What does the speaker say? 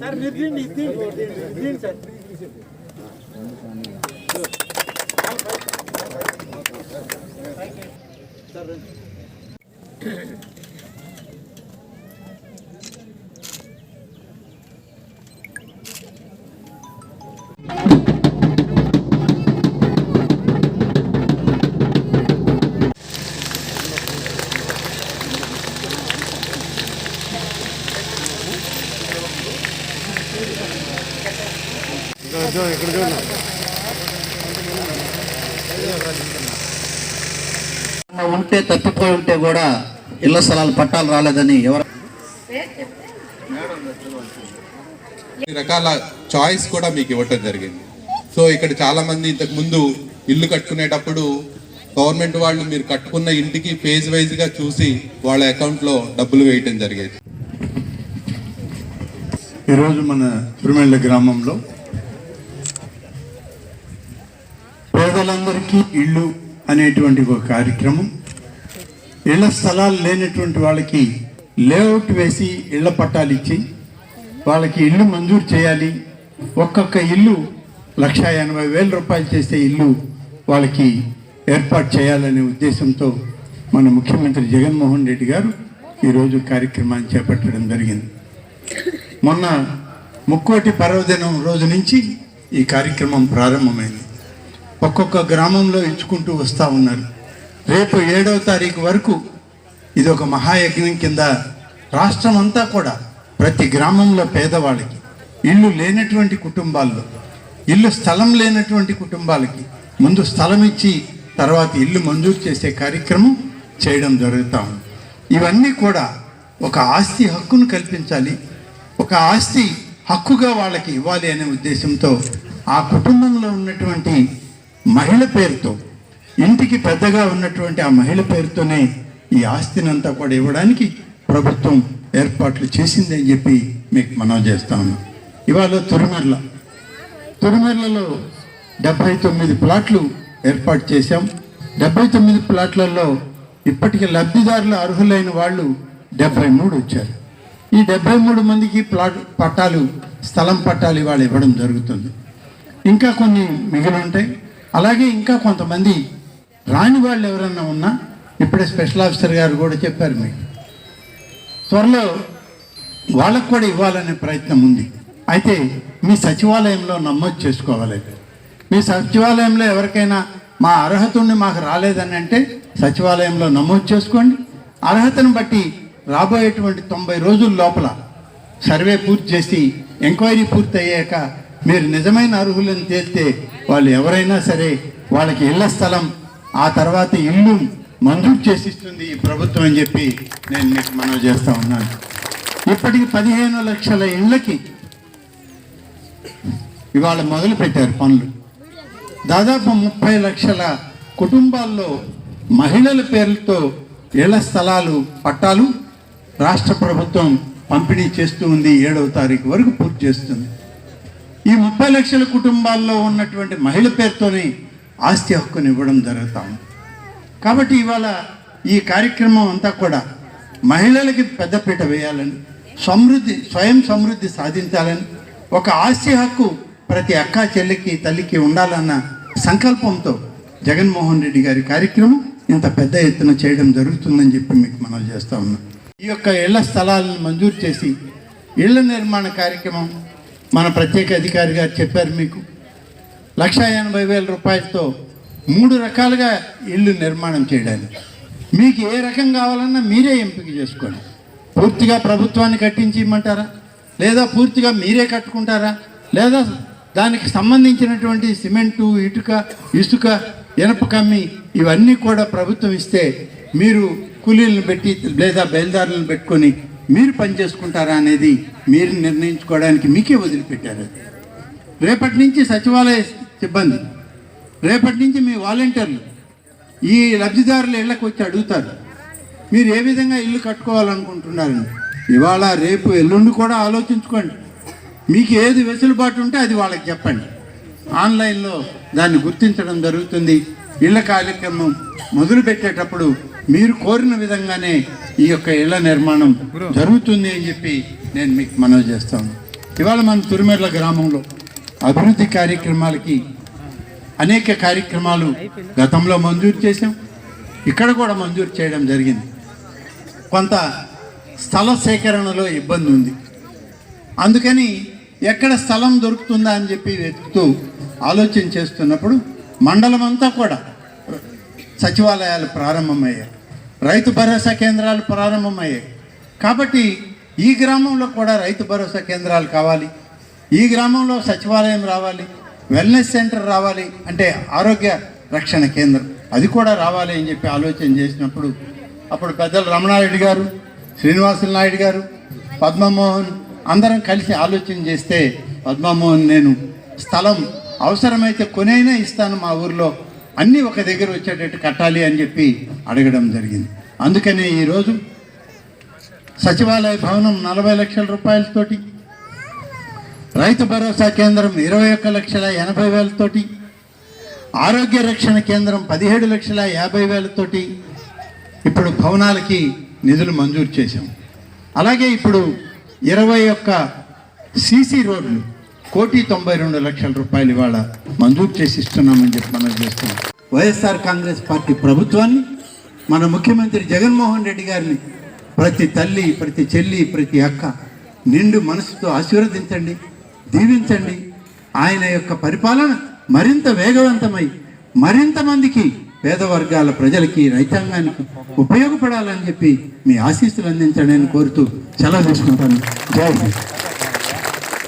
Sir మీరు దీన్ని దీన్ని దీన్ని సార్ సార్ ఉంటే తప్పిపోయి ఉంటే కూడా ఇళ్ళ స్థలాలు పట్టాలు రాలేదని ఎవరు అన్ని రకాల చాయిస్ కూడా మీకు ఇవ్వటం జరిగింది. సో ఇక్కడ చాలా మంది ఇంతకు ముందు ఇల్లు కట్టుకునేటప్పుడు గవర్నమెంట్ వాళ్ళు మీరు కట్టుకున్న ఇంటికి ఫేజ్ వైజ్గా చూసి వాళ్ళ అకౌంట్లో డబ్బులు వేయటం జరిగేది. ఈరోజు మన తిరుమల గ్రామంలో పేదలందరికీ ఇళ్ళు అనేటువంటి ఒక కార్యక్రమం. ఇళ్ళ స్థలాలు లేనటువంటి వాళ్ళకి లేఅవుట్ వేసి ఇళ్ళ పట్టాలు ఇచ్చి వాళ్ళకి ఇల్లు మంజూరు చేయాలి. ఒక్కొక్క ఇల్లు లక్ష ఎనభై వేల రూపాయలు చేసే ఇల్లు వాళ్ళకి ఏర్పాటు చేయాలనే ఉద్దేశంతో మన ముఖ్యమంత్రి జగన్మోహన్ రెడ్డి గారు ఈరోజు కార్యక్రమాన్ని చేపట్టడం జరిగింది. మొన్న ముక్కోటి పర్వదినం రోజు నుంచి ఈ కార్యక్రమం ప్రారంభమైంది. ఒక్కొక్క గ్రామంలో ఇచ్చుకుంటూ వస్తూ ఉన్నారు. రేపు ఏడవ తారీఖు వరకు ఇది ఒక మహాయజ్ఞం కింద రాష్ట్రం అంతా కూడా ప్రతి గ్రామంలో పేదవాళ్ళకి ఇల్లు లేనటువంటి కుటుంబాల్లో ఇల్లు స్థలం లేనటువంటి కుటుంబాలకి ముందు స్థలం ఇచ్చి తర్వాత ఇల్లు మంజూరు చేసే కార్యక్రమం చేయడం జరుగుతూ ఉంది. ఇవన్నీ కూడా ఒక ఆస్తి హక్కును కల్పించాలి. ఒక ఆస్తి హక్కుగా వాళ్ళకి ఇవ్వాలి అనే ఉద్దేశంతో ఆ కుటుంబంలో ఉన్నటువంటి మహిళ పేరుతో ఇంటికి పెద్దగా ఉన్నటువంటి ఆ మహిళ పేరుతోనే ఈ ఆస్తినంతా కూడా ఇవ్వడానికి ప్రభుత్వం ఏర్పాట్లు చేసిందని చెప్పి మీకు మనం చేస్తా ఉన్నాం. ఇవాళ తిరుమల తిరుమలలో డెబ్బై తొమ్మిది ప్లాట్లు ఏర్పాటు చేశాం. డెబ్బై తొమ్మిది ప్లాట్లలో ఇప్పటికి లబ్ధిదారులు అర్హులైన వాళ్ళు డెబ్బై మూడు వచ్చారు. ఈ డెబ్బై మూడు మందికి ప్లాట్ పట్టాలు స్థలం పట్టాలు ఇవాళ ఇవ్వడం జరుగుతుంది. ఇంకా కొన్ని మిగిలి ఉంటాయి. అలాగే ఇంకా కొంతమంది రాని వాళ్ళు ఎవరన్నా ఉన్నా ఇప్పుడే స్పెషల్ ఆఫీసర్ గారు కూడా చెప్పారు మీకు. త్వరలో వాళ్ళకు కూడా ఇవ్వాలనే ప్రయత్నం ఉంది. అయితే మీ సచివాలయంలో నమోదు చేసుకోవాలి. మీ సచివాలయంలో ఎవరికైనా మా అర్హత ఉండి మాకు రాలేదని అంటే సచివాలయంలో నమోదు చేసుకోండి. అర్హతను బట్టి రాబోయేటువంటి తొంభై రోజుల లోపల సర్వే పూర్తి చేసి ఎంక్వైరీ పూర్తి అయ్యాక మీరు నిజమైన అర్హులను తేలితే వాళ్ళు ఎవరైనా సరే వాళ్ళకి ఇళ్ళ స్థలం ఆ తర్వాత ఇల్లు మంజూరు చేసిస్తుంది ఈ ప్రభుత్వం అని చెప్పి నేను మీకు మనవి చేస్తూ ఉన్నాను. ఇప్పటికి పదిహేను లక్షల ఇళ్ళకి ఇవాళ మొదలు పెట్టారు పనులు. దాదాపు ముప్పై లక్షల కుటుంబాల్లో మహిళల పేర్లతో ఇళ్ళ స్థలాలు పట్టాలు రాష్ట్ర ప్రభుత్వం పంపిణీ చేస్తూ ఉంది. ఏడవ తారీఖు వరకు పూర్తి చేస్తుంది. ఈ ముప్పై లక్షల కుటుంబాల్లో ఉన్నటువంటి మహిళ పేరుతోనే ఆస్తి హక్కుని ఇవ్వడం జరుగుతూ ఉంది. కాబట్టి ఇవాళ ఈ కార్యక్రమం అంతా కూడా మహిళలకి పెద్దపీట వేయాలని సమృద్ధి స్వయం సమృద్ధి సాధించాలని ఒక ఆస్తి హక్కు ప్రతి అక్క చెల్లికి తల్లికి ఉండాలన్న సంకల్పంతో జగన్మోహన్ రెడ్డి గారి కార్యక్రమం ఇంత పెద్ద ఎత్తున చేయడం జరుగుతుందని చెప్పి మీకు మనం చేస్తూ ఉన్నాం. ఈ యొక్క ఇళ్ళ స్థలాలను మంజూరు చేసి ఇళ్ళ నిర్మాణ కార్యక్రమం మన ప్రత్యేక అధికారి గారు చెప్పారు మీకు. లక్ష ఎనభై వేల రూపాయలతో మూడు రకాలుగా ఇల్లు నిర్మాణం చేయడానికి. మీకు ఏ రకం కావాలన్నా మీరే ఎంపిక చేసుకోండి. పూర్తిగా ప్రభుత్వాన్ని కట్టించి ఇమ్మంటారా? లేదా పూర్తిగా మీరే కట్టుకుంటారా? లేదా దానికి సంబంధించినటువంటి సిమెంటు ఇటుక ఇసుక ఇనప కమ్మి ఇవన్నీ కూడా ప్రభుత్వం ఇస్తే మీరు కూలీలను పెట్టి లేదా బయలుదారులను పెట్టుకొని మీరు పని చేసుకుంటారా అనేది మీరు నిర్ణయించుకోవడానికి మీకే వదిలిపెట్టారు అది. రేపటి నుంచి సచివాలయ సిబ్బంది రేపటి నుంచి మీ వాలంటీర్లు ఈ లబ్ధిదారుల ఇళ్ళకి వచ్చి అడుగుతారు. మీరు ఏ విధంగా ఇల్లు కట్టుకోవాలనుకుంటున్నారని. ఇవాళ రేపు ఎల్లుండి కూడా ఆలోచించుకోండి. మీకు ఏది వెసులుబాటు ఉంటే అది వాళ్ళకి చెప్పండి. ఆన్లైన్లో దాన్ని గుర్తించడం జరుగుతుంది. ఇళ్ళ కార్యక్రమం మొదలుపెట్టేటప్పుడు మీరు కోరిన విధంగానే ఈ యొక్క ఇళ్ళ నిర్మాణం జరుగుతుంది అని చెప్పి నేను మీకు మనవి చేస్తాను. ఇవాళ మన తురిమెర్ల గ్రామంలో అభివృద్ధి కార్యక్రమాలకి అనేక కార్యక్రమాలు గతంలో మంజూరు చేశాం. ఇక్కడ కూడా మంజూరు చేయడం జరిగింది. కొంత స్థల సేకరణలో ఇబ్బంది ఉంది. అందుకని ఎక్కడ స్థలం దొరుకుతుందా అని చెప్పి వెతుకుతూ ఆలోచన చేస్తున్నప్పుడు మండలం అంతా కూడా సచివాలయాలు ప్రారంభమయ్యాయి. రైతు భరోసా కేంద్రాలు ప్రారంభమయ్యాయి. కాబట్టి ఈ గ్రామంలో కూడా రైతు భరోసా కేంద్రాలు కావాలి. ఈ గ్రామంలో సచివాలయం రావాలి. వెల్నెస్ సెంటర్ రావాలి. అంటే ఆరోగ్య రక్షణ కేంద్రం. అది కూడా రావాలి అని చెప్పి ఆలోచన చేసినప్పుడు అప్పుడు పెద్దలు రమణారెడ్డి గారు శ్రీనివాసులు నాయుడు గారు పద్మమోహన్ అందరం కలిసి ఆలోచన చేస్తే పద్మమోహన్ నేను స్థలం అవసరమైతే కొనైనా ఇస్తాను మా ఊర్లో. అన్నీ ఒక దగ్గర వచ్చేటట్టు కట్టాలి అని చెప్పి అడగడం జరిగింది. అందుకనే ఈరోజు సచివాలయ భవనం నలభై లక్షల రూపాయలతోటి రైతు భరోసా కేంద్రం ఇరవై ఒక్క లక్షల ఎనభై వేలతోటి ఆరోగ్య రక్షణ కేంద్రం పదిహేడు లక్షల యాభై వేలతోటి ఇప్పుడు భవనాలకి నిధులు మంజూరు చేశాం. అలాగే ఇప్పుడు ఇరవై ఒక్క సీసీ రోడ్లు కోటి తొంభై రెండు లక్షల రూపాయలు ఇవాళ మంజూరు చేసి ఇస్తున్నామని చెప్పి మనం చేస్తున్నాం. వైఎస్ఆర్ కాంగ్రెస్ పార్టీ ప్రభుత్వాన్ని మన ముఖ్యమంత్రి జగన్మోహన్ రెడ్డి గారిని ప్రతి తల్లి ప్రతి చెల్లి ప్రతి అక్క నిండు మనసుతో ఆశీర్వదించండి దీవించండి. ఆయన యొక్క పరిపాలన మరింత వేగవంతమై మరింత మందికి పేద వర్గాల ప్రజలకి రైతాంగానికి ఉపయోగపడాలని చెప్పి మీ ఆశీస్సులు అందించండి అని కోరుతూ సెలవు తీసుకుంటాను. జై